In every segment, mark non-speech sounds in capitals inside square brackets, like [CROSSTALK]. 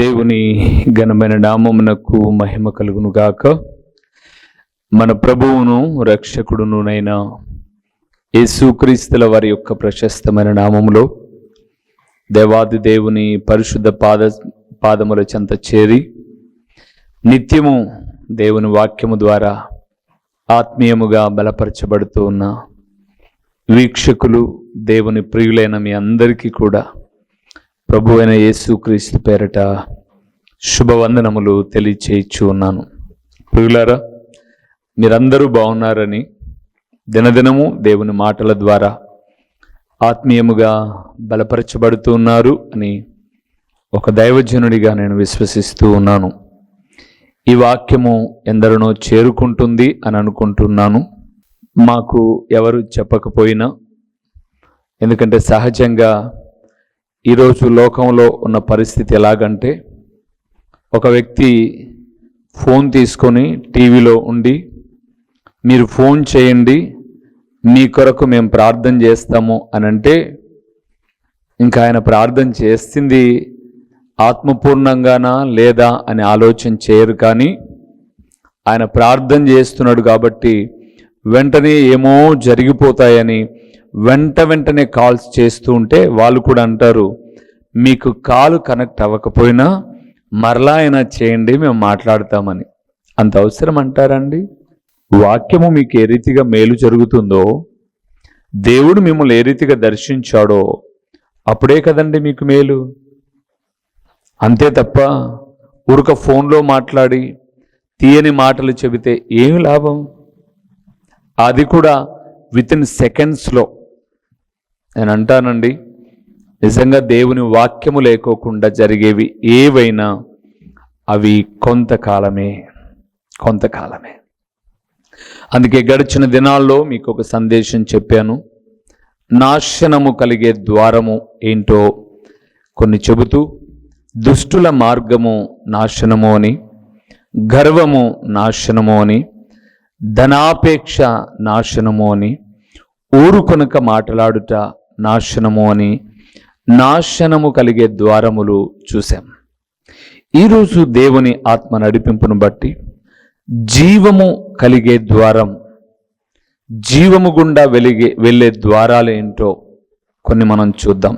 దేవుని ఘనమైన నామమునకు మహిమ కలుగును గాక మన ప్రభువును రక్షకుడునునైన యేసుక్రీస్తుల వారి యొక్క ప్రశస్తమైన నామములో దేవాది దేవుని పరిశుద్ధ పాద పాదముల చెంత చేరి నిత్యము దేవుని వాక్యము ద్వారా ఆత్మీయముగా బలపరచబడుతూ ఉన్న వీక్షకులు దేవుని ప్రియులైన మీ అందరికీ కూడా ప్రభు అయిన యేసుక్రీస్తు పేరట శుభవందనములు తెలియచేయచ్చు ఉన్నాను ప్రియులారా మీరందరూ బాగున్నారని దినదినము దేవుని మాటల ద్వారా ఆత్మీయముగా బలపరచబడుతూ ఉన్నారు అని ఒక దైవజనుడిగా నేను విశ్వసిస్తూ ఉన్నాను. ఈ వాక్యము ఎందరినో చేరుకుంటుంది అని అనుకుంటున్నాను. మాకు ఎవరు చెప్పకపోయినా ఎందుకంటే సహజంగా ఈరోజు లోకంలో ఉన్న పరిస్థితి ఎలాగంటే ఒక వ్యక్తి ఫోన్ తీసుకొని టీవీలో ఉండి మీరు ఫోన్ చేయండి మీ కొరకు మేము ప్రార్థన చేస్తాము అని అంటే ఇంకా ఆయన ప్రార్థన చేస్తుంది ఆత్మపూర్ణంగానా లేదా అని ఆలోచన చేయరు కానీ ఆయన ప్రార్థన చేస్తున్నాడు కాబట్టి వెంటనే ఏమో జరిగిపోతాయని వెంట వెంటనే కాల్స్ చేస్తూ ఉంటే వాళ్ళు కూడా అంటారు మీకు కాలు కనెక్ట్ అవ్వకపోయినా మరలా అయినా చేయండి మేము మాట్లాడతామని. అంత అవసరం అంటారండి? వాక్యము మీకు ఏ రీతిగా మేలు జరుగుతుందో దేవుడు మిమ్మల్ని ఏ రీతిగా దర్శించాడో అప్పుడే కదండి మీకు మేలు. అంతే తప్ప ఉరక ఫోన్లో మాట్లాడి తీయని మాటలు చెబితే ఏమి లాభం? అది కూడా విత్ ఇన్ సెకండ్స్లో నేను అంటానండి నిజంగా దేవుని వాక్యము లేకోకుండా జరిగేవి ఏవైనా అవి కొంతకాలమే కొంతకాలమే. అందుకే గడిచిన దినాల్లో మీకు ఒక సందేశం చెప్పాను. నాశనము కలిగే ద్వారము ఏంటో కొన్ని చెబుతూ దుష్టుల మార్గము నాశనము అని గర్వము నాశనము అని ధనాపేక్ష నాశనము అని ఊరుకొనక మాట్లాడుట నాశనము అని నాశనము కలిగే ద్వారములు చూశాం. ఈరోజు దేవుని ఆత్మ నడిపింపును బట్టి జీవము కలిగే ద్వారం జీవము గుండా వెలిగే వెళ్ళే ద్వారాలు ఏంటో కొన్ని మనం చూద్దాం.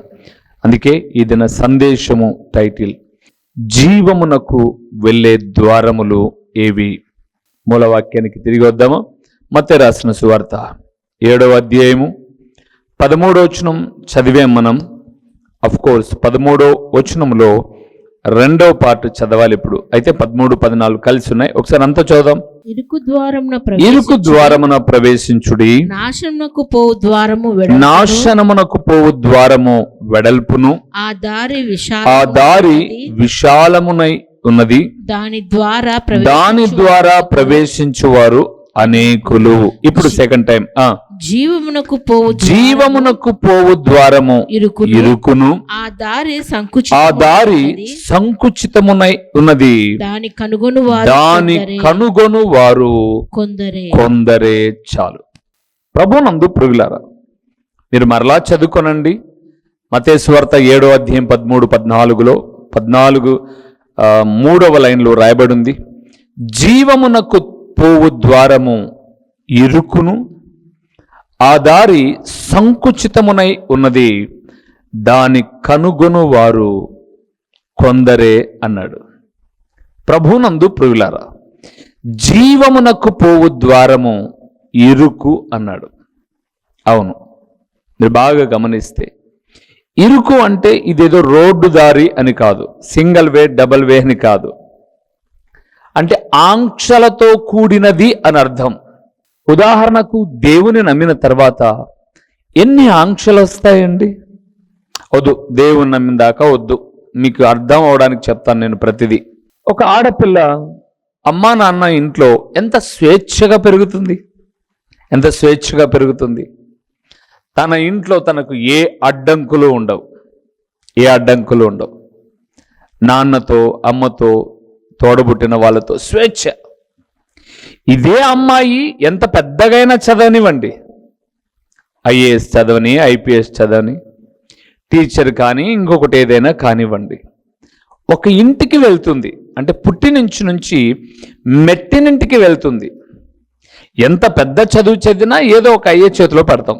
అందుకే ఇదిన సందేశము టైటిల్ జీవమునకు వెళ్ళే ద్వారములు ఏవి? మూలవాక్యానికి తిరిగి వద్దాము? మతే రాసిన సువార్త ఏడవ అధ్యాయము పదమూడో వచనం చదివాం మనం. అఫ్ కోర్స్ పదమూడో వచనంలో రెండవ పార్ట్ చదవాలి ఇప్పుడు. అయితే పదమూడు పద్నాలుగు కలిసి ఉన్నాయి. ఒకసారి అంతా చదుదాం ఇరుకు ద్వారమున ఇరుకు ద్వారమున ప్రవేశించుడి. నాశనమునకు పోవు ద్వారము వెడల్పును, నాశనమునకు పోవు ద్వారము వెడల్పును. ఆ దారి ఆ విశాల దారి విశాలమునై ఉన్నది. దాని ద్వారా దాని ద్వారా ప్రవేశించువారు అనేకులు. ఇప్పుడు సెకండ్ టైం ఆ. జీవమునకు పోవు జీవమునకు పోవు ద్వారము ఇరుకు ఇరుకును. ఆ దారి సంకుచి ఆ దారి సంకుచితమునై ఉన్నది. దాని కనుగొను వారు దాని కనుగొను వారు కొందరే. కొందరే చాలు. ప్రభునందు ప్రుగులారా మీరు మరలా చదువుకోనండి. మతేశ్వార్త ఏడో అధ్యాయం పదమూడు పద్నాలుగులో పద్నాలుగు మూడవ లైన్లో రాయబడి ఉంది. జీవమునకు పోవు ద్వారము ఇరుకును ఆ దారి సంకుచితమునై ఉన్నది. దాని కనుగొను వారు కొందరే అన్నాడు. ప్రభునందు ప్రియులారా జీవమునకు పోవు ద్వారము ఇరుకు అన్నాడు. అవును మీరు బాగా గమనిస్తే ఇరుకు అంటే ఇదేదో రోడ్డు దారి అని కాదు సింగిల్ వే డబల్ వే అని కాదు. అంటే ఆంక్షలతో కూడినది అని అర్థం. ఉదాహరణకు దేవుని నమ్మిన తర్వాత ఎన్ని ఆంక్షలు వస్తాయండి? వద్దు దేవుని నమ్మిన దాకా వద్దు. మీకు అర్థం అవడానికి చెప్తాను నేను ప్రతిదీ. ఒక ఆడపిల్ల అమ్మా నాన్న ఇంట్లో ఎంత స్వేచ్ఛగా పెరుగుతుంది? ఎంత స్వేచ్ఛగా పెరుగుతుంది? తన ఇంట్లో తనకు ఏ అడ్డంకులు ఉండవు. ఏ అడ్డంకులు ఉండవు. నాన్నతో అమ్మతో తోడబుట్టిన వాళ్ళతో స్వేచ్ఛ. ఇదే అమ్మాయి ఎంత పెద్దగైనా చదవనివ్వండి. ఐఏఎస్ చదవని ఐపీఎస్ చదవని టీచర్ కానీ ఇంకొకటి ఏదైనా కానివ్వండి. ఒక ఇంటికి వెళ్తుంది అంటే పుట్టినుంచి నుంచి మెట్టినింటికి వెళ్తుంది. ఎంత పెద్ద చదువు చదివినా ఏదో ఒక అయ్యే చేతిలో పడతాం.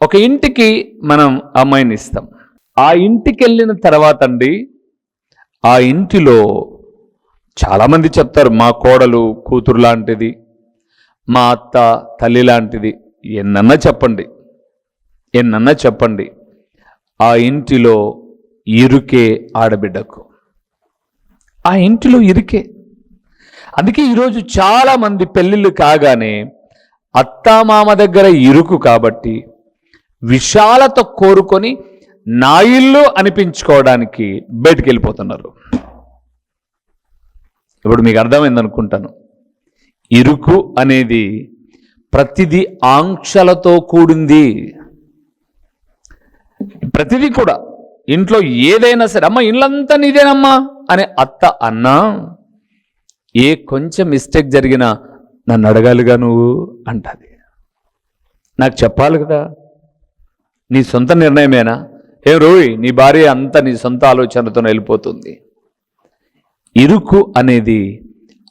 ఒక ఇంటికి మనం అమ్మాయిని ఇస్తాం. ఆ ఇంటికి వెళ్ళిన తర్వాత అండి ఆ ఇంటిలో చాలామంది చెప్తారు మా కోడలు కూతురు లాంటిది మా అత్త తల్లి లాంటిది ఎన్నన్నా చెప్పండి ఎన్నన్నా చెప్పండి ఆ ఇంటిలో ఇరుకే ఆడబిడ్డకు. ఆ ఇంటిలో ఇరుకే. అందుకే ఈరోజు చాలామంది పెళ్ళిళ్ళు కాగానే అత్తామామ దగ్గర ఇరుకు కాబట్టి విశాలత కోరుకొని నా ఇల్లు అనిపించుకోవడానికి బయటికి వెళ్ళిపోతున్నారు. ఇప్పుడు మీకు అర్థమైంది అనుకుంటాను. ఇరుకు అనేది ప్రతిదీ ఆంక్షలతో కూడింది. ప్రతిదీ కూడా. ఇంట్లో ఏదైనా సరే అమ్మ ఇళ్ళంతా నీదేనమ్మా అనే అత్త అన్నా ఏ కొంచెం మిస్టేక్ జరిగినా నన్ను అడగాలిగా నువ్వు అంటది. నాకు చెప్పాలి కదా. నీ సొంత నిర్ణయమేనా? ఏ రోయ్ నీ భార్య అంతా నీ సొంత ఆలోచనతో వెళ్ళిపోతుంది. ఇరుకు అనేది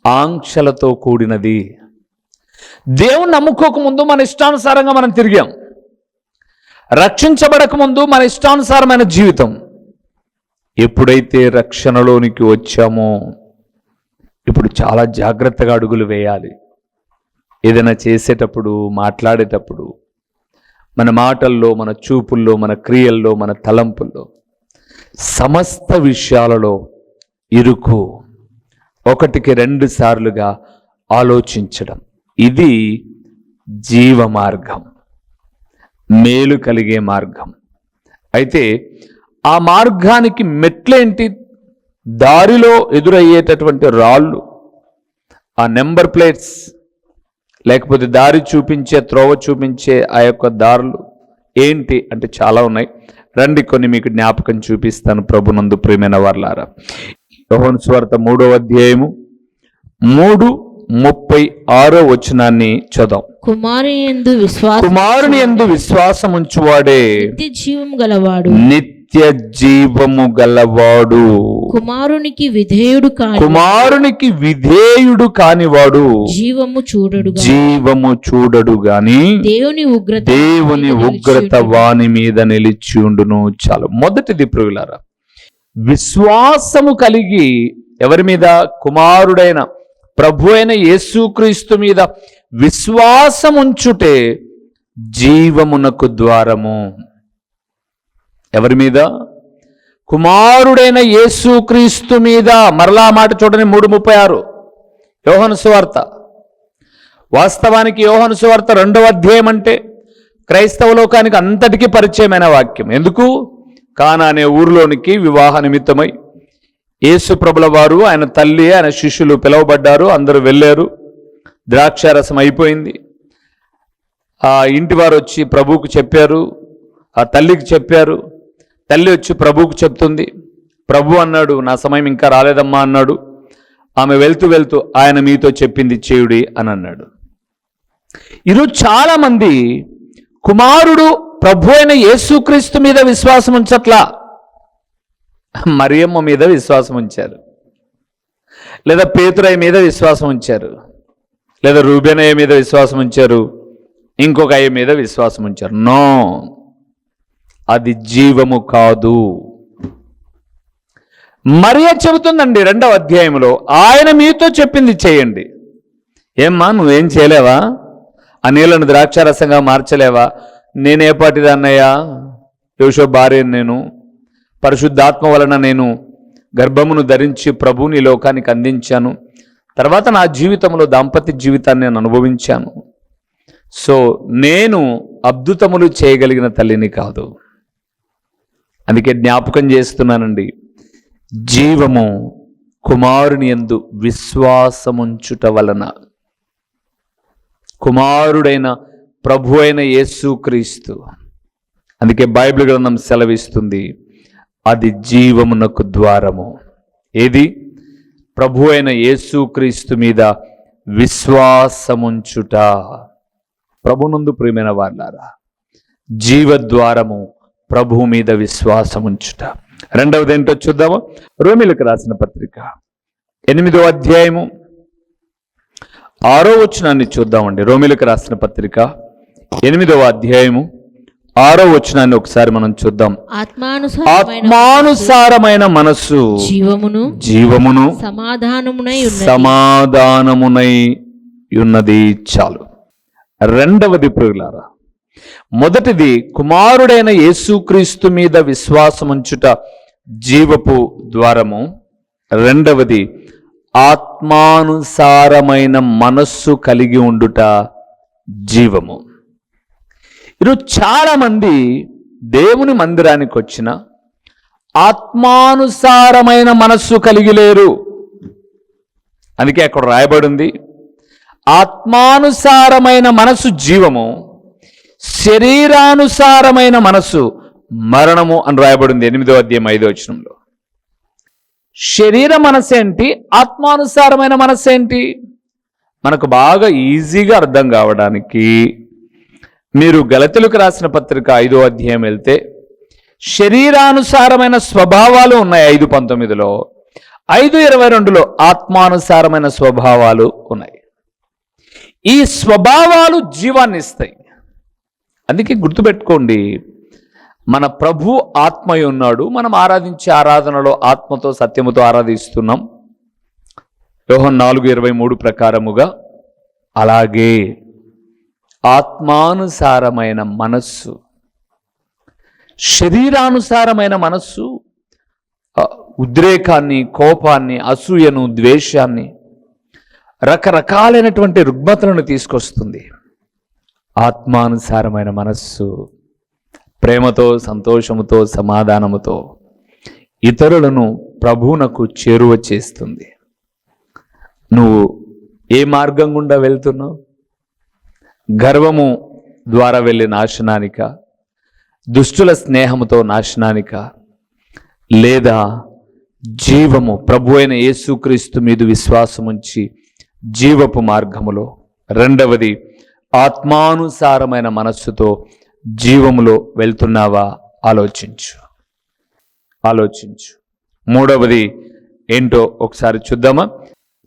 ఆంక్షలతో కూడినది. దేవుని నమ్ముకోక ముందు మన ఇష్టానుసారంగా మనం తిరిగాం. రక్షించబడక ముందు మన ఇష్టానుసారమైన జీవితం. ఎప్పుడైతే రక్షణలోనికి వచ్చామో ఇప్పుడు చాలా జాగ్రత్తగా అడుగులు వేయాలి. ఏదైనా చేసేటప్పుడు మాట్లాడేటప్పుడు మన మాటల్లో మన చూపుల్లో మన క్రియల్లో మన తలంపుల్లో సమస్త విషయాలలో ఇరుకు. ఒకటికి రెండు సార్లుగా ఆలోచించడం. ఇది జీవ మార్గం మేలు కలిగే మార్గం. అయితే ఆ మార్గానికి మెట్లేంటి? దారిలో ఎదురయ్యేటటువంటి రాళ్ళు ఆ నెంబర్ ప్లేట్స్ లేకపోతే దారి చూపించే త్రోవ చూపించే ఆ యొక్క దారులు ఏంటి అంటే చాలా ఉన్నాయి. రండి కొన్ని మీకు జ్ఞాపకం చూపిస్తాను ప్రభునందు ప్రియమైన వర్లారా. యోహోను స్వార్త మూడో అధ్యాయము మూడు ముప్పై ఆరో వచనాన్ని చదాం కుమారుని యందు విశ్వాస కుమారుని ఎందు విశ్వాసం ఉంచువాడే నిత్య జీవం గలవాడు. నిత్య జీవము గలవాడు. కుమారునికి విధేయుడు కాని కుమారునికి విధేయుడు కానివాడు. జీవము చూడడుగా జీవము చూడడు గాని దేవుని ఉగ్రత దేవుని ఉగ్రత వాని మీద నిలిచి ఉండును. చాలు. మొదటిది ప్రియులారా విశ్వాసము కలిగి ఎవరి మీద? కుమారుడైన ప్రభు అయిన యేసుక్రీస్తు మీద విశ్వాసం ఉంచుటే జీవమునకు ద్వారము. ఎవరి మీద? కుమారుడైన యేసుక్రీస్తు మీద. మరలా మాట చూడని మూడు ముప్పై ఆరు. యోహను సువార్త. వాస్తవానికి యోహను సువార్త రెండవ అధ్యాయం అంటే క్రైస్తవ లోకానికి అంతటికీ పరిచయమైన వాక్యం. ఎందుకు? కానా అనే ఊరిలోనికి వివాహ నిమిత్తమై. యేసుప్రభుల వారు ఆయన తల్లి ఆయన శిష్యులు పిలువబడ్డారు అందరూ వెళ్ళారు. ద్రాక్షారసం అయిపోయింది. ఆ ఇంటి వారు వచ్చి ప్రభువుకు చెప్పారు ఆ తల్లికి చెప్పారు. తల్లి వచ్చి ప్రభువుకు చెప్తుంది ప్రభు అన్నాడు నా సమయం ఇంకా రాలేదమ్మా అన్నాడు. ఆమె వెళ్తూ వెళ్తూ ఆయన మీతో చెప్పింది చేయుడి అని అన్నాడు. ఈరోజు చాలామంది కుమారుడు ప్రభు అయిన యేసుక్రీస్తు మీద విశ్వాసం ఉంచట్లా? మరియమ్మ మీద విశ్వాసం ఉంచారు. లేదా పేతురయ్య మీద విశ్వాసం ఉంచారు. లేదా రూబేనయ్య మీద విశ్వాసం ఉంచారు. ఇంకొక అయ్య మీద విశ్వాసం ఉంచారు. నో. అది జీవము కాదు. మరియ చెబుతుందండి రెండవ అధ్యాయంలో. ఆయన మీతో చెప్పింది చేయండి. ఏమ్మా నువ్వేం చేయలేవా? ఆ నీళ్ళను ద్రాక్షారసంగా మార్చలేవా? నేనే పాటిదన్నయ్యా? యోషో భార్య నేను. పరిశుద్ధాత్మ వలన నేను గర్భమును ధరించి ప్రభుని లోకానికి అందించాను. తర్వాత నా జీవితంలో దాంపత్య జీవితాన్ని నేను అనుభవించాను. సో నేను అద్భుతములు చేయగలిగిన తల్లిని కాదు. అందుకే జ్ఞాపకం చేస్తున్నానండి. జీవము కుమారుని యందు విశ్వాసముంచుట వలన. కుమారుడైన ప్రభు అయిన యేసుక్రీస్తు అందుకే బైబిల్ గ్రంథం సెలవిస్తుంది అది జీవమునకు ద్వారము. ఏది? ప్రభు అయిన యేసుక్రీస్తు మీద విశ్వాసముంచుట. ప్రభునందు ప్రియమైన వాళ్ళారా జీవద్వారము ప్రభు మీద విశ్వాసముంచుట. రెండవది ఏంటో చూద్దాము. రోమిలకు రాసిన పత్రిక ఎనిమిదో అధ్యాయము. ఆరో వచనాన్ని చూద్దామండి. రోమిలకు రాసిన పత్రిక ఎనిమిదవ అధ్యాయము ఆరో వచనాన్ని ఒకసారి మనం చూద్దాం. ఆత్మానుసారమైన ఆత్మానుసారమైన మనస్సు జీవమును జీవమును సమాధానమునై ఉన్నది. సమాధానమునై ఉన్నది చాలు. రెండవది ప్రియులారా మొదటిది కుమారుడైన యేసుక్రీస్తు మీద విశ్వాసముంచుట జీవపు ద్వారము. రెండవది ఆత్మానుసారమైన మనస్సు కలిగి ఉండుట జీవము. ఈరోజు చాలామంది దేవుని మందిరానికి వచ్చిన ఆత్మానుసారమైన మనస్సు కలిగి లేరు. అందుకే అక్కడ రాయబడింది ఆత్మానుసారమైన మనసు జీవము శరీరానుసారమైన మనసు మరణము అని రాయబడింది ఎనిమిదో అధ్యాయం ఐదో వచనంలో. శరీర మనసు ఏంటి ఆత్మానుసారమైన మనసేంటి? ఏంటి మనకు బాగా ఈజీగా అర్థం కావడానికి మీరు గలతులకు రాసిన పత్రిక ఐదో అధ్యాయం వెళ్తే శరీరానుసారమైన స్వభావాలు ఉన్నాయి ఐదు పంతొమ్మిదిలో. ఐదు ఇరవై రెండులో ఆత్మానుసారమైన స్వభావాలు ఉన్నాయి. ఈ స్వభావాలు జీవాన్ని ఇస్తాయి అందుకే గుర్తుపెట్టుకోండి మన ప్రభు ఆత్మయ ఉన్నాడు మనం ఆరాధించే ఆరాధనలో ఆత్మతో సత్యముతో ఆరాధిస్తున్నాం. యోహన్ నాలుగు ఇరవై మూడు ప్రకారముగా అలాగే ఆత్మానుసారమైన మనస్సు. శరీరానుసారమైన మనస్సు ఉద్రేకాన్ని కోపాన్ని అసూయను ద్వేషాన్ని రకరకాలైనటువంటి రుగ్మతలను తీసుకొస్తుంది. ఆత్మానుసారమైన మనస్సు ప్రేమతో సంతోషముతో సమాధానముతో ఇతరులను ప్రభువునకు చేరువ చేస్తుంది. నువ్వు ఏ మార్గం గుండా వెళ్తున్నావు? గర్వము ద్వారా వెళ్ళే నాశనానిక దుష్టుల స్నేహముతో నాశనానిక లేదా జీవము ప్రభు అయిన యేసుక్రీస్తు మీద విశ్వాసముంచి జీవపు మార్గములో రెండవది ఆత్మానుసారమైన మనస్సుతో జీవములో వెళ్తున్నావా? ఆలోచించు. ఆలోచించు. మూడవది ఏంటో ఒకసారి చూద్దామా?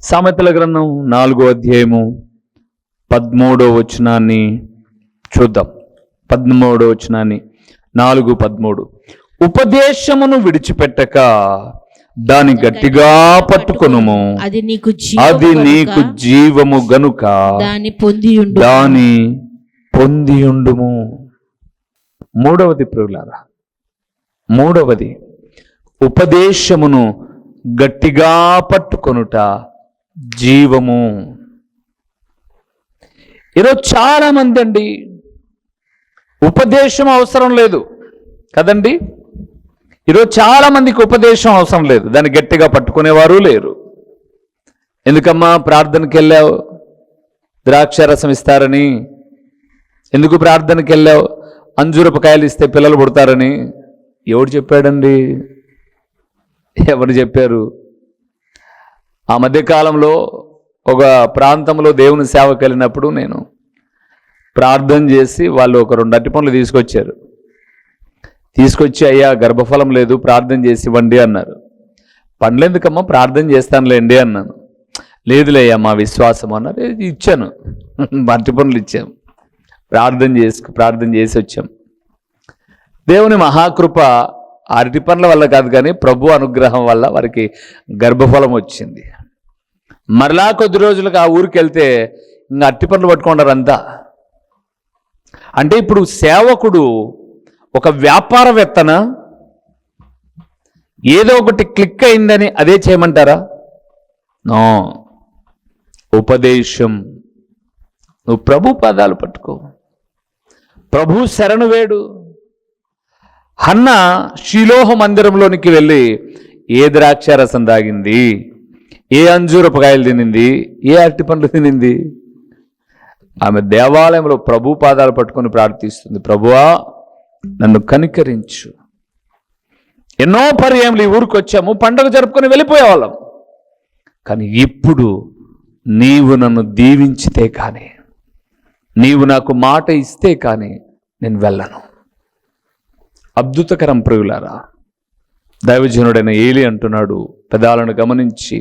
సామెతల గ్రంథం నాలుగో అధ్యాయము పదమూడో వచనాన్ని చూద్దాం. పదమూడో వచనాన్ని. నాలుగు పదమూడు. ఉపదేశమును విడిచిపెట్టక దాని గట్టిగా పట్టుకొనుము. అది నీకు అది జీవము నీకు గనుక జీవము గనుక దాన్ని పొందియుండు దాని పొందియుండుము మూడవది ప్రియులారా మూడవది ఉపదేశమును గట్టిగా పట్టుకొనుట జీవము. ఈరోజు చాలామంది అండి. ఉపదేశం అవసరం లేదు. కదండి? ఈరోజు చాలా మందికి ఉపదేశం అవసరం లేదు. దాన్ని గట్టిగా పట్టుకునేవారు లేరు. ఎందుకమ్మా ప్రార్థనకి వెళ్ళావు? ద్రాక్ష రసం ఇస్తారని. ఎందుకు ప్రార్థనకి వెళ్ళావు? అంజురపకాయలు ఇస్తే పిల్లలు పుడతారని. ఎవడు చెప్పాడండి? ఎవరు చెప్పారు? ఆ మధ్యకాలంలో ఒక ప్రాంతంలో దేవుని సేవకి వెళ్ళినప్పుడు నేను ప్రార్థన చేసి వాళ్ళు ఒక రెండు అట్టి పనులు తీసుకొచ్చారు. తీసుకొచ్చి అయ్యా గర్భఫలం లేదు ప్రార్థన చేసి ఇవ్వండి అన్నారు. పండ్లెందుకమ్మా? ప్రార్థన చేస్తానులేండి అన్నాను. లేదులేయ్యా మా విశ్వాసం అన్నారు. ఇచ్చాను. [LAUGHS] అట్టి పనులు ఇచ్చాం ప్రార్థన చేసుకు ప్రార్థన చేసి వచ్చాం. దేవుని మహాకృప అరటి పనుల వల్ల కాదు కానీ ప్రభు అనుగ్రహం వల్ల వారికి గర్భఫలం వచ్చింది. మరలా కొద్ది రోజులకు ఆ ఊరికి వెళ్తే ఇంకా అట్టి పనులు పట్టుకున్నారు అంతా. అంటే ఇప్పుడు సేవకుడు ఒక వ్యాపారవేత్తన? ఏదో ఒకటి క్లిక్ అయిందని అదే చేయమంటారా? నో. ఉపదేశం. నువ్వు ప్రభు పదాలు పట్టుకో. ప్రభు శరణు వేడు. హన్న శిలోహ మందిరంలోనికి వెళ్ళి ఏ ద్రాక్ష రసం తాగింది ఏ అంజూరపకాయలు తినింది? ఏ అరటి పండ్లు తినింది? ఆమె దేవాలయంలో ప్రభు పాదాలు పట్టుకొని ప్రార్థిస్తుంది ప్రభువా నన్ను కనికరించు. ఎన్నో పర్యాములు ఈ ఊరికి వచ్చాము పండుగ జరుపుకొని వెళ్ళిపోయేవాళ్ళం. కానీ ఇప్పుడు నీవు నన్ను దీవించితే కానీ నీవు నాకు మాట ఇస్తే కానీ నేను వెళ్ళను. అద్భుతకరం ప్రియులారా దైవజనుడైన ఏలి అంటున్నాడు పెదాలను గమనించి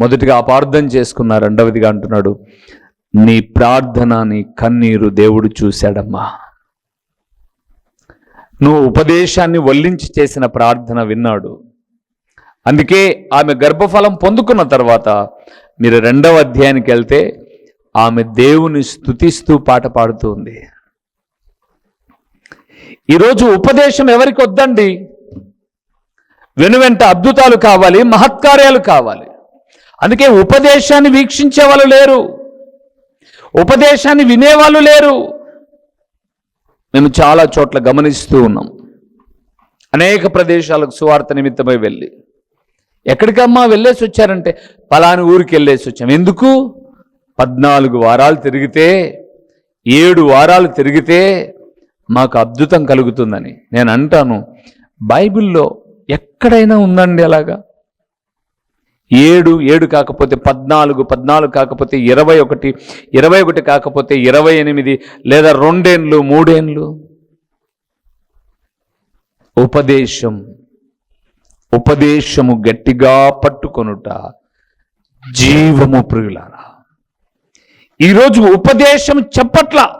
మొదటిగా అపార్థం చేసుకున్న రెండవదిగా అంటున్నాడు నీ ప్రార్థన నీ కన్నీరు దేవుడు చూశాడమ్మా. నువ్వు ఉపదేశాన్ని వల్లించి చేసిన ప్రార్థన విన్నాడు. అందుకే ఆమె గర్భఫలం పొందుకున్న తర్వాత మీరు రెండవ అధ్యాయానికి వెళ్తే ఆమె దేవుని స్తుతిస్తూ పాట పాడుతూ ఉంది ఈరోజు ఉపదేశం ఎవరికి వద్దండి? వెనువెంట అద్భుతాలు కావాలి మహత్కార్యాలు కావాలి. అందుకే ఉపదేశాన్ని వీక్షించే వాళ్ళు లేరు. ఉపదేశాన్ని వినేవాళ్ళు లేరు. మేము చాలా చోట్ల గమనిస్తూ ఉన్నాం. అనేక ప్రదేశాలకు సువార్త నిమిత్తమై వెళ్ళి. ఎక్కడికమ్మా వెళ్ళేసి వచ్చారంటే పలాని ఊరికి వెళ్ళేసి వచ్చాం. ఎందుకు? పద్నాలుగు వారాలు తిరిగితే ఏడు వారాలు తిరిగితే మాకు అద్భుతం కలుగుతుందని. నేను అంటాను బైబిల్లో ఎక్కడైనా ఉందండి అలాగా? ఏడు ఏడు కాకపోతే పద్నాలుగు పద్నాలుగు కాకపోతే ఇరవై ఒకటి ఇరవై ఒకటి కాకపోతే ఇరవై ఎనిమిది లేదా రెండేండ్లు మూడేండ్లు? ఉపదేశం ఉపదేశము గట్టిగా పట్టుకొనుట జీవము ప్రియులారా. ఈరోజు ఉపదేశం చెప్పట్ల.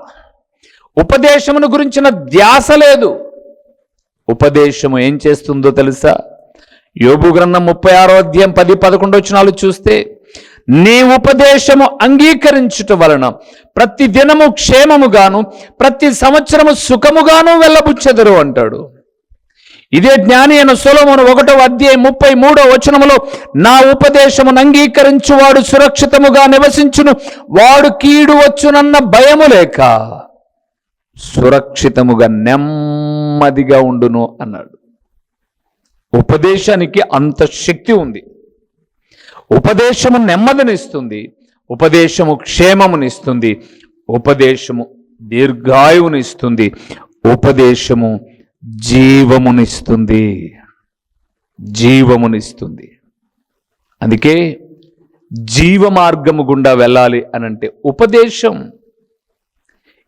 ఉపదేశమును గురించిన ధ్యాస లేదు. ఉపదేశము ఏం చేస్తుందో తెలుసా? యోబు గ్రంథం ముప్పై ఆరో అధ్యాయం పది పదకొండు వచనాలు చూస్తే నీ ఉపదేశము అంగీకరించుట వలన ప్రతి దినము క్షేమముగాను ప్రతి సంవత్సరము సుఖముగాను వెళ్ళబుచ్చెదరు అంటాడు. ఇదే జ్ఞాని అయిన సులమును ఒకటో అధ్యాయం ముప్పై మూడో వచనములో నా ఉపదేశమును అంగీకరించువాడు సురక్షితముగా నివసించును వాడు కీడు వచ్చునన్న భయము లేక సురక్షితముగా నెమ్మదిగా ఉండును అన్నాడు. ఉపదేశానికి అంత శక్తి ఉంది. ఉపదేశము నెమ్మదినిస్తుంది ఉపదేశము క్షేమమునిస్తుంది ఉపదేశము దీర్ఘాయువునిస్తుంది ఉపదేశము జీవమునిస్తుంది జీవమునిస్తుంది. అందుకే జీవ మార్గము గుండా వెళ్ళాలి అని అంటే ఉపదేశం.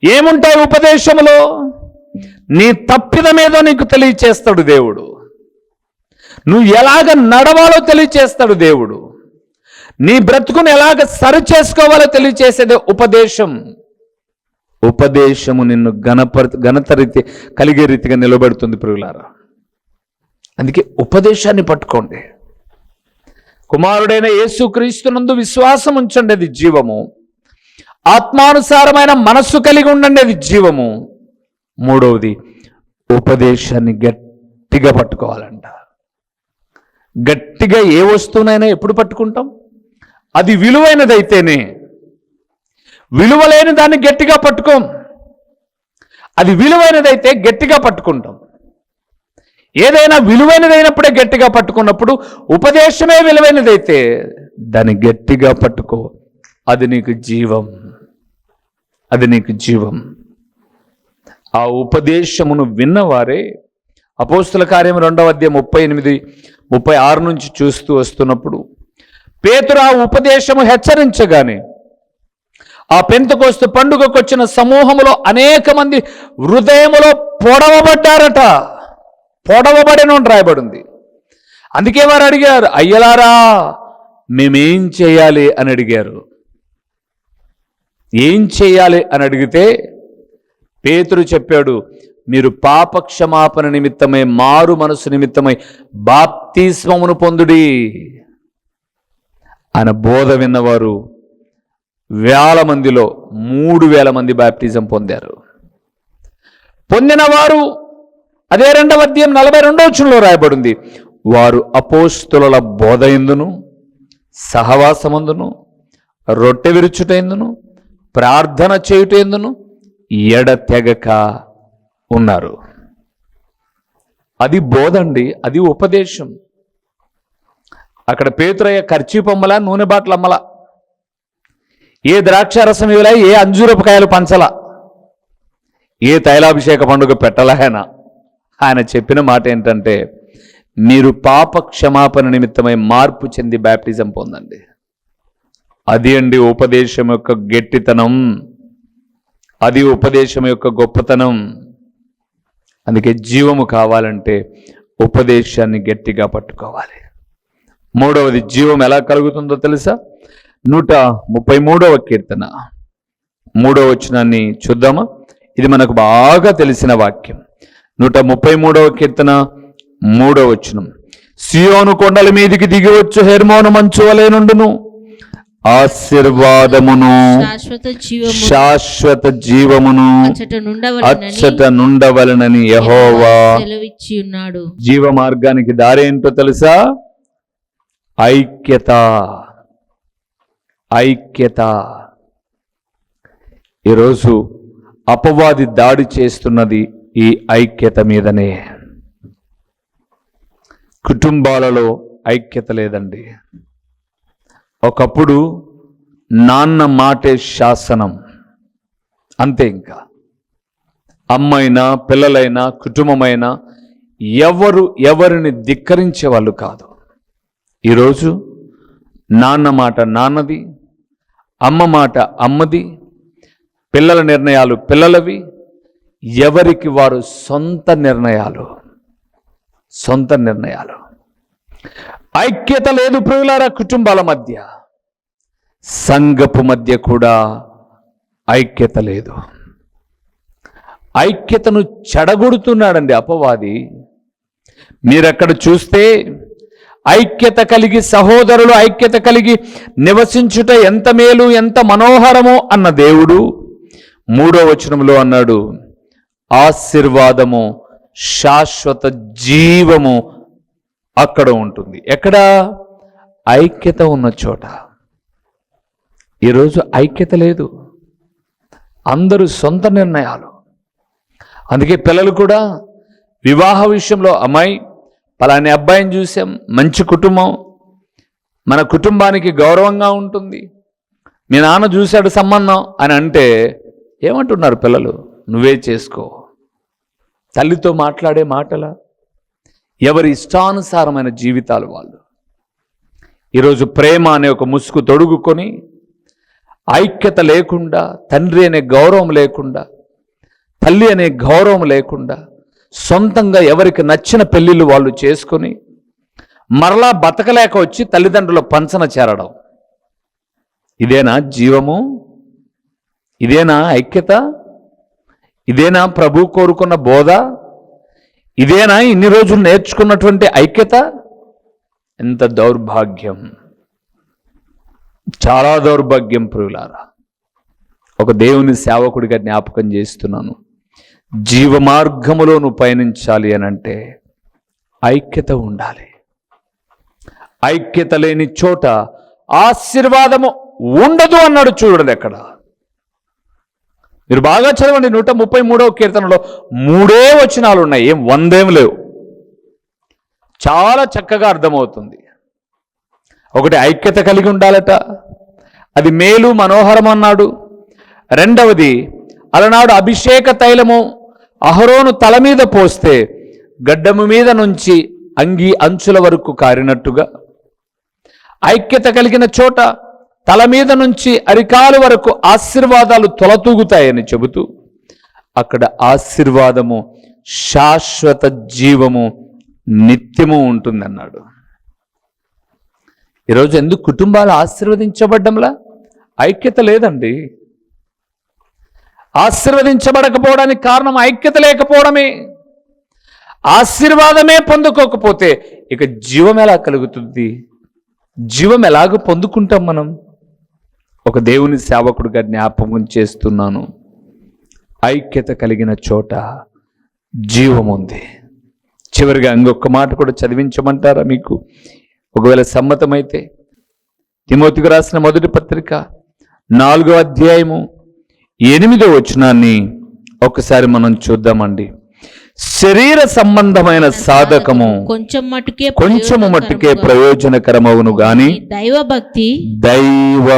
ఏముంటాయి ఉపదేశములో? నీ తప్పిదమేదో నీకు తెలియచేస్తాడు దేవుడు. నువ్వు ఎలాగ నడవాలో తెలియచేస్తాడు దేవుడు. నీ బ్రతుకును ఎలాగ సరి చేసుకోవాలో తెలియచేసేదే ఉపదేశం. ఉపదేశము నిన్ను గణపరి ఘనత రీతి కలిగే రీతిగా నిలబెడుతుంది ప్రియులారా. అందుకే ఉపదేశాన్ని పట్టుకోండి. కుమారుడైన యేసుక్రీస్తునందు విశ్వాసం ఉంచండి అది జీవము. ఆత్మానుసారమైన మనస్సు కలిగి ఉండండి అది జీవము. మూడవది ఉపదేశాన్ని గట్టిగా పట్టుకోవాలంట. గట్టిగా ఏ వస్తువునైనా ఎప్పుడు పట్టుకుంటాం? అది విలువైనదైతేనే. విలువలేని దాన్ని గట్టిగా పట్టుకోం. అది విలువైనదైతే గట్టిగా పట్టుకుంటాం. ఏదైనా విలువైనదైనప్పుడే గట్టిగా పట్టుకున్నప్పుడు ఉపదేశమే విలువైనదైతే దాన్ని గట్టిగా పట్టుకో. అది నీకు జీవం. అది నీకు జీవం. ఆ ఉపదేశమును విన్నవారే అపోస్తుల కార్యం రెండవ అధ్యాయం ముప్పై ఎనిమిది ముప్పై ఆరు నుంచి చూస్తూ వస్తున్నప్పుడు పేతురు ఆ ఉపదేశము హెచ్చరించగానే ఆ పెంతకోస్తు పండుగకు వచ్చిన సమూహములో అనేక మంది హృదయములో పొడవబడ్డారట. పొడవబడిన రాయబడింది. అందుకే వారు అడిగారు అయ్యలారా మేమేం చేయాలి? అని అడిగారు. ఏం చేయాలి? అని అడిగితే పేతురు చెప్పాడు మీరు పాప క్షమాపణ నిమిత్తమై మారు మనసు నిమిత్తమై బాప్ బాప్తిస్మమును పొందుడి ఆయన బోధ విన్నవారు వేల మందిలో మూడు వేల మంది బాప్టిజం పొందారు. పొందినవారు అదే రెండవ అధ్యాయం నలభై రెండవ వచనంలో రాయబడింది. వారు అపోస్తుల బోధ ఎందును సహవాసమందును రొట్టె విరుచుట ఎందును ప్రార్థన చేయుట ఎందును ఎడతెగక ఉన్నారు. అది బోధండి అది ఉపదేశం. అక్కడ పేతురయ్య ఖర్చీ పొమ్మల నూనె బాటలు అమ్మల. ఏ ద్రాక్షారసం ఇవ్వలే ఏ అంజూరపకాయలు పంచల. ఏ తైలాభిషేక పండుగ పెట్టలే ఆయన. ఆయన చెప్పిన మాట ఏంటంటే మీరు పాప క్షమాపణ నిమిత్తమై మార్పు చెంది బ్యాప్టిజం పొందండి. అది అండి ఉపదేశం యొక్క గట్టితనం. అది ఉపదేశం యొక్క గొప్పతనం. అందుకే జీవము కావాలంటే ఉపదేశాన్ని గట్టిగా పట్టుకోవాలి. మూడవది జీవం ఎలా కలుగుతుందో తెలుసా? నూట ముప్పై మూడవ కీర్తన. మూడవ వచనాన్ని చూద్దామా? ఇది మనకు బాగా తెలిసిన వాక్యం. నూట ముప్పై మూడవ కీర్తన మూడవ వచనం. సియోను కొండల మీదికి దిగివచ్చు హెర్మోను మంచు వలె నుండును. ఆశీర్వాదమును శాశ్వత జీవము శాశ్వత జీవమును అచ్చట నుండవలనని యహోవా ఉన్నాడు. జీవ మార్గానికి దారి ఏంటో తెలుసా? ఐక్యత. ఐక్యత. ఈరోజు అపవాది దాడి చేస్తున్నది ఈ ఐక్యత మీదనే. కుటుంబాలలో ఐక్యత లేదండి. ఒకప్పుడు నాన్న మాటే శాసనం. అంతే ఇంకా. అమ్మైనా పిల్లలైనా కుటుంబమైనా ఎవరు ఎవరిని ధిక్కరించే వాళ్ళు కాదు. ఈరోజు నాన్న మాట నాన్నది అమ్మ మాట అమ్మది పిల్లల నిర్ణయాలు పిల్లలవి ఎవరికి వారు సొంత నిర్ణయాలు? సొంత నిర్ణయాలు. ఐక్యత లేదు ప్రియులారా కుటుంబాల మధ్య. సంఘపు మధ్య కూడా ఐక్యత లేదు. ఐక్యతను చెడగొడుతున్నాడండి అపవాది. మీరక్కడ చూస్తే ఐక్యత కలిగి సహోదరులు ఐక్యత కలిగి నివసించుట ఎంత మేలు ఎంత మనోహరమో అన్న దేవుడు మూడో వచనంలో అన్నాడు ఆశీర్వాదము శాశ్వత జీవము అక్కడ ఉంటుంది. ఎక్కడ? ఐక్యత ఉన్న చోట. ఈరోజు ఐక్యత లేదు. అందరూ సొంత నిర్ణయాలు. అందుకే పిల్లలు కూడా వివాహ విషయంలో అమ్మాయి పలాని అబ్బాయిని చూసాం మంచి కుటుంబం మన కుటుంబానికి గౌరవంగా ఉంటుంది. మీ నాన్న చూశాడు సంబంధం అని అంటే ఏమంటున్నారు పిల్లలు? నువ్వే చేసుకో. తల్లితో మాట్లాడే మాటల ఎవరి ఇష్టానుసారమైన జీవితాలు వాళ్ళు. ఈరోజు ప్రేమ అనే ఒక ముసుగు తొడుగుకొని ఐక్యత లేకుండా తండ్రి అనే గౌరవం లేకుండా తల్లి అనే గౌరవం లేకుండా సొంతంగా ఎవరికి నచ్చిన పెళ్ళిళ్ళు వాళ్ళు చేసుకొని మరలా బతకలేక వచ్చి తల్లిదండ్రుల పంచన చేరడం. ఇదేనా జీవము? ఇదేనా ఐక్యత? ఇదేనా ప్రభు కోరుకున్న బోధ? ఇదేనా ఇన్ని రోజులు నేర్చుకున్నటువంటి ఐక్యత? ఎంత దౌర్భాగ్యం! చాలా దౌర్భాగ్యం ప్రియులారా. ఒక దేవుని సేవకుడిగా జ్ఞాపకం చేస్తున్నాను. జీవ మార్గములో నువ్వు పయనించాలి అని అంటే ఐక్యత ఉండాలి. ఐక్యత లేని చోట ఆశీర్వాదము ఉండదు అన్నాడు చూడండి ఎక్కడ. మీరు బాగా చదవండి నూట ముప్పై మూడవ కీర్తనలో మూడే వచనాలు ఉన్నాయి. ఏం వందేం లేవు. చాలా చక్కగా అర్థమవుతుంది. ఒకటి ఐక్యత కలిగి ఉండాలట. అది మేలు మనోహరం అన్నాడు. రెండవది అలనాడు అభిషేక తైలము అహరోను తల మీద పోస్తే గడ్డము మీద నుంచి అంగి అంచుల వరకు కారినట్టుగా. ఐక్యత కలిగిన చోట తల మీద నుంచి అరికాలు వరకు ఆశీర్వాదాలు తొలతూగుతాయని చెబుతూ అక్కడ ఆశీర్వాదము శాశ్వత జీవము నిత్యము ఉంటుందన్నాడు. ఈరోజు ఎందుకు కుటుంబాలు ఆశీర్వదించబడ్డంలా? ఐక్యత లేదండి. ఆశీర్వదించబడకపోవడానికి కారణం ఐక్యత లేకపోవడమే. ఆశీర్వాదమే పొందుకోకపోతే ఇక జీవం ఎలా కలుగుతుంది? జీవం ఎలాగ పొందుకుంటాం మనం? ఒక దేవుని సేవకుడిగా జ్ఞాపకం చేస్తున్నాను. ఐక్యత కలిగిన చోట జీవం ఉంది. చివరిగా ఇంకొక మాట కూడా చదివించమంటారా మీకు? ఒకవేళ సమ్మతమైతే తిమోతికి రాసిన మొదటి పత్రిక నాలుగో అధ్యాయము ఎనిమిదో వచనాన్ని ఒకసారి మనం చూద్దామండి. శరీర సంబంధమైన సాధకము కొంచెం మటుకే కొంచెము మట్టుకే ప్రయోజనకరమవును గాని దైవ భక్తి దైవ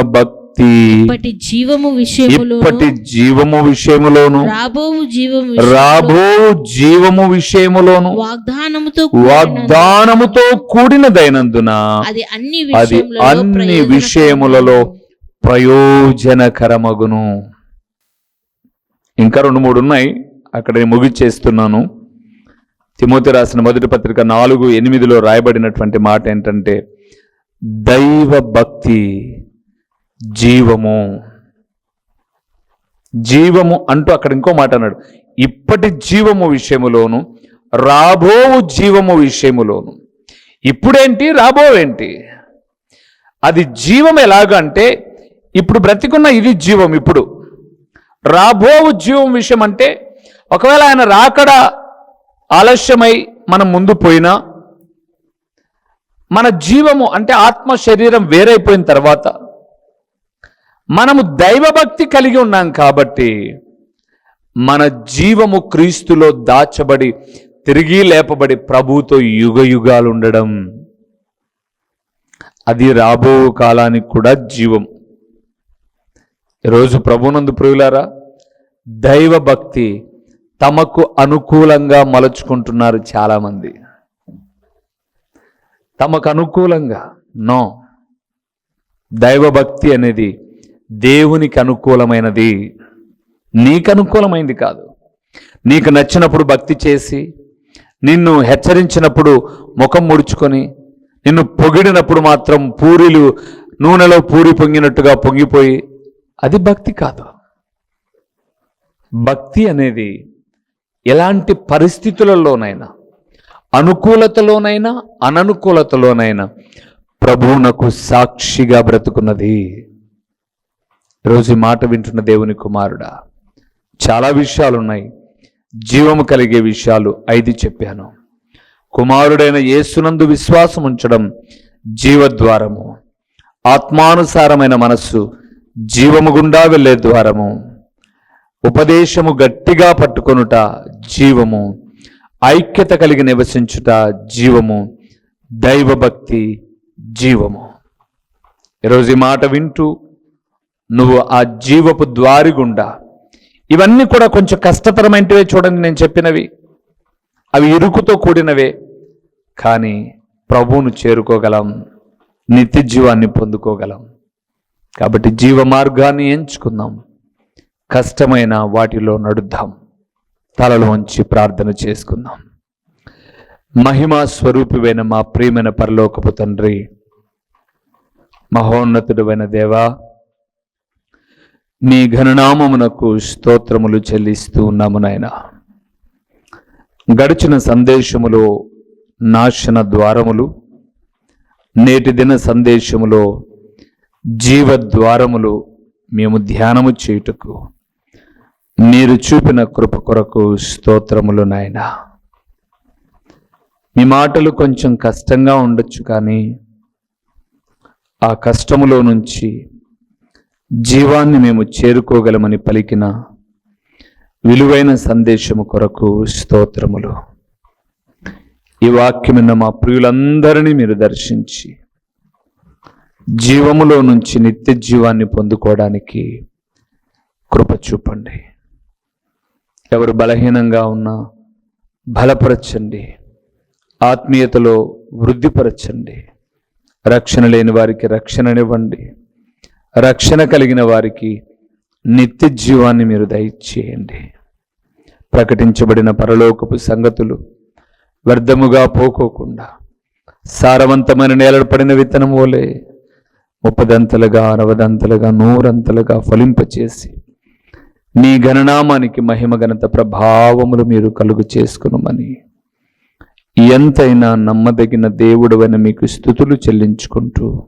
భక్తి ఇప్పటి జీవము విషయములో ఇప్పటి జీవము విషయములోను రాబోవు జీవము రాబో జీవము విషయములోను వాగ్దానముతో వాగ్దానముతో కూడినదైనందున అది అన్ని అది విషయములలో అన్ని విషయములలో ప్రయోజనకరమగును. ఇంకా రెండు మూడు ఉన్నాయి అక్కడ నేను ముగిచేస్తున్నాను తిమోతి రాసిన మొదటి పత్రిక నాలుగు ఎనిమిదిలో రాయబడినటువంటి మాట ఏంటంటే దైవ భక్తి జీవము. జీవము అంటూ అక్కడ ఇంకో మాట అన్నాడు. ఇప్పటి జీవము విషయములోను రాబో జీవము విషయములోను. ఇప్పుడేంటి రాబోవేంటి? అది జీవం ఎలాగంటే ఇప్పుడు బ్రతికున్న ఇది జీవం ఇప్పుడు. రాబో జీవం విషయం అంటే ఒకవేళ ఆయన రాకడ ఆలస్యమై మనం ముందు పోయినా మన జీవము అంటే ఆత్మ శరీరం వేరైపోయిన తర్వాత మనము దైవభక్తి కలిగి ఉన్నాం కాబట్టి మన జీవము క్రీస్తులో దాచబడి తిరిగి లేపబడి ప్రభుతో యుగ యుగాలు ఉండడం. అది రాబో కాలానికి కూడా జీవం. ఈరోజు ప్రభునందు ప్రియులారా దైవభక్తి తమకు అనుకూలంగా మలుచుకుంటున్నారు చాలామంది. తమకు అనుకూలంగా నో. దైవభక్తి అనేది దేవునికి అనుకూలమైనది. నీకు అనుకూలమైంది కాదు. నీకు నచ్చినప్పుడు భక్తి చేసి నిన్ను హెచ్చరించినప్పుడు ముఖం ముడుచుకొని నిన్ను పొగిడినప్పుడు మాత్రం పూరీలు నూనెలో పూరి పొంగినట్టుగా పొంగిపోయి అది భక్తి కాదు. భక్తి అనేది ఎలాంటి పరిస్థితులలోనైనా అనుకూలతలోనైనా అననుకూలతలోనైనా ప్రభువునకు సాక్షిగా బ్రతుకున్నది. ఈరోజు ఈ మాట వింటున్న దేవుని కుమారుడా చాలా విషయాలు ఉన్నాయి జీవము కలిగే విషయాలు ఐదు చెప్పాను. కుమారుడైన యేసునందు విశ్వాసం ఉంచడం జీవద్వారము. ఆత్మానుసారమైన మనస్సు జీవము గుండా వెళ్ళే ద్వారము. ఉపదేశము గట్టిగా పట్టుకొనుట జీవము. ఐక్యత కలిగి నివసించుట జీవము. దైవభక్తి జీవము. ఈరోజు ఈ మాట వింటూ నువ్వు ఆ జీవపు ద్వారి గుండా ఇవన్నీ కూడా కొంచెం కష్టతరమైనవే చూడండి నేను చెప్పినవి. అవి ఇరుకుతో కూడినవే. కానీ ప్రభువును చేరుకోగలం నిత్య జీవాన్ని పొందుకోగలం. కాబట్టి జీవ మార్గాన్ని ఎంచుకుందాం. కష్టమైన వాటిలో నడుద్దాం. తలలో ఉంచి ప్రార్థన చేసుకుందాం. మహిమా స్వరూపివైన మా ప్రియమైన పరలోకపు తండ్రి మహోన్నతుడైన దేవా నీ ఘననామమునకు స్తోత్రములు చెల్లిస్తూ ఉన్నాము నాయన. గడిచిన సందేశములో నాశన ద్వారములు నేటి దిన సందేశములో జీవద్వారములు మేము ధ్యానము చేయుటకు మీరు చూపిన కృప కొరకు స్తోత్రములు నాయన. మీ మాటలు కొంచెం కష్టంగా ఉండొచ్చు కానీ ఆ కష్టములో నుంచి జీవాన్ని మేము చేరుకోగలమని పలికిన విలువైన సందేశము కొరకు స్తోత్రములు. ఈ వాక్యమున్న మా ప్రియులందరినీ మీరు దర్శించి జీవములో నుంచి నిత్య జీవాన్ని పొందుకోవడానికి కృప చూపండి. ఎవరు బలహీనంగా ఉన్నా బలపరచండి. ఆత్మీయతలో వృద్ధిపరచండి. రక్షణ లేని వారికి రక్షణనివ్వండి. రక్షణ కలిగిన వారికి నిత్య జీవాన్ని మీరు దయచేయండి. ప్రకటించబడిన పరలోకపు సంగతులు వ్యర్థముగా పోకోకుండా సారవంతమైన నేలపడిన విత్తనం వలె ముప్పదంతలుగా అరవదంతలుగా నూరంతలుగా ఫలింపచేసి నీ గణనామానికి మహిమ ఘనత ప్రభావములు మీరు కలుగు చేసుకునమని. ఎంతైనా నమ్మదగిన దేవుడవని మీకు స్థుతులు చెల్లించుకుంటూ